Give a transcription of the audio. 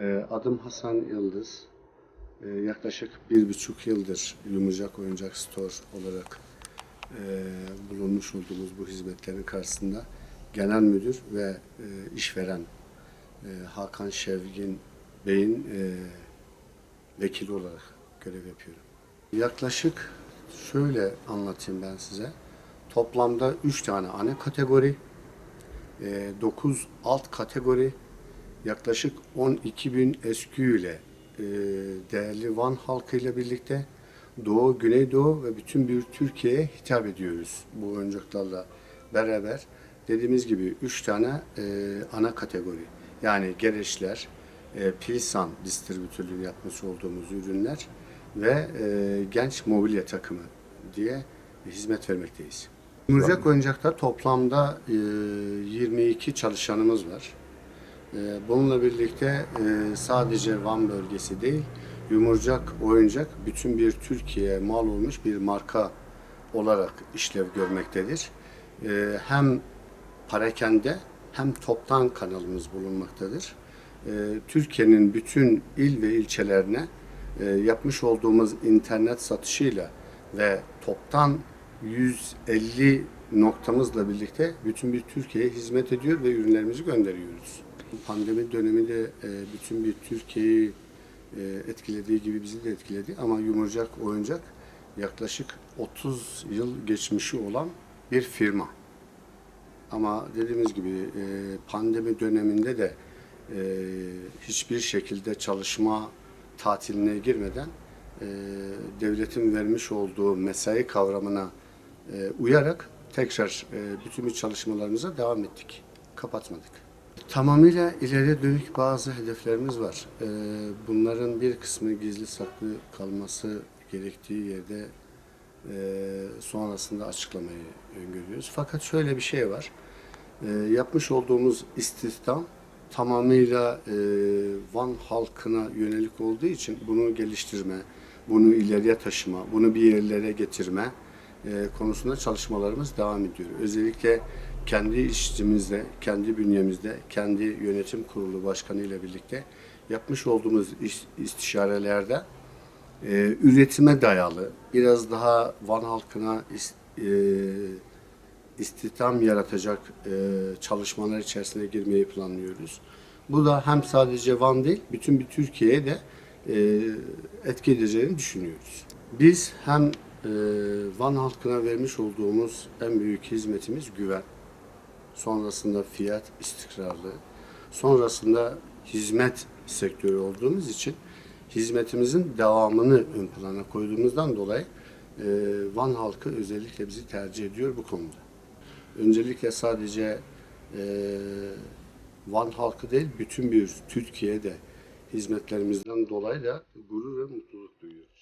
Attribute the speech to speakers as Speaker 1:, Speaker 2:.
Speaker 1: Ee, Adım Hasan Yıldız. Ee, Yaklaşık bir buçuk yıldır Yumurcak Oyuncak Store olarak e, bulunmuş olduğumuz bu hizmetlerin karşısında genel müdür ve e, işveren e, Hakan Şevgin Bey'in vekili olarak görev yapıyorum. Yaklaşık şöyle anlatayım ben size. Toplamda 3 tane ana kategori, 9 alt kategori, yaklaşık 12 bin SQ ile e, değerli Van halkı ile birlikte Doğu, Güneydoğu ve bütün bir Türkiye'ye hitap ediyoruz bu oyuncaklarla beraber. Dediğimiz gibi 3 tane e, ana kategori yani gereçler, e, Pilsan distribütörlüğü yapmış olduğumuz ürünler ve e, genç mobilya takımı diye hizmet vermekteyiz. Yumurcak Oyuncak'ta toplamda e, 22 çalışanımız var. E, Bununla birlikte e, sadece Van bölgesi değil, Yumurcak Oyuncak bütün bir Türkiye'ye mal olmuş bir marka olarak işlev görmektedir. E, Hem parakende hem toptan kanalımız bulunmaktadır. E, Türkiye'nin bütün il ve ilçelerine e, yapmış olduğumuz internet satışıyla ve toptan 150 noktamızla birlikte bütün bir Türkiye'ye hizmet ediyor ve ürünlerimizi gönderiyoruz. Pandemi döneminde e, bütün bir Türkiye'yi e, etkilediği gibi bizi de etkiledi ama Yumurcak Oyuncak yaklaşık 30 yıl geçmişi olan bir firma. Ama dediğimiz gibi e, pandemi döneminde de e, hiçbir şekilde çalışma tatiline girmeden e, devletin vermiş olduğu mesai kavramına e, uyarak tekrar e, bütün çalışmalarımıza devam ettik. Kapatmadık. Tamamıyla ileriye dönük bazı hedeflerimiz var. E, bunların bir kısmı gizli saklı kalması gerektiği yerde e, sonrasında açıklamayı öngörüyoruz. Fakat şöyle bir şey var. E, yapmış olduğumuz istihdam tamamıyla e, Van halkına yönelik olduğu için bunu geliştirme, bunu ileriye taşıma, bunu bir yerlere getirme e, konusunda çalışmalarımız devam ediyor. Özellikle kendi işçimizde, kendi bünyemizde, kendi yönetim kurulu başkanı ile birlikte yapmış olduğumuz iş, istişarelerde e, üretime dayalı, biraz daha Van halkına is- e, istihdam yaratacak e, çalışmalar içerisine girmeyi planlıyoruz. Bu da hem sadece Van değil, bütün bir Türkiye'ye de e, etki edeceğini düşünüyoruz. Biz hem e, Van halkına vermiş olduğumuz en büyük hizmetimiz güven. Sonrasında fiyat istikrarlı. Sonrasında hizmet sektörü olduğumuz için hizmetimizin devamını ön plana koyduğumuzdan dolayı e, Van halkı özellikle bizi tercih ediyor bu konuda. Öncelikle sadece e, Van halkı değil, bütün bir Türkiye'de hizmetlerimizden dolayı da gurur ve mutluluk duyuyoruz.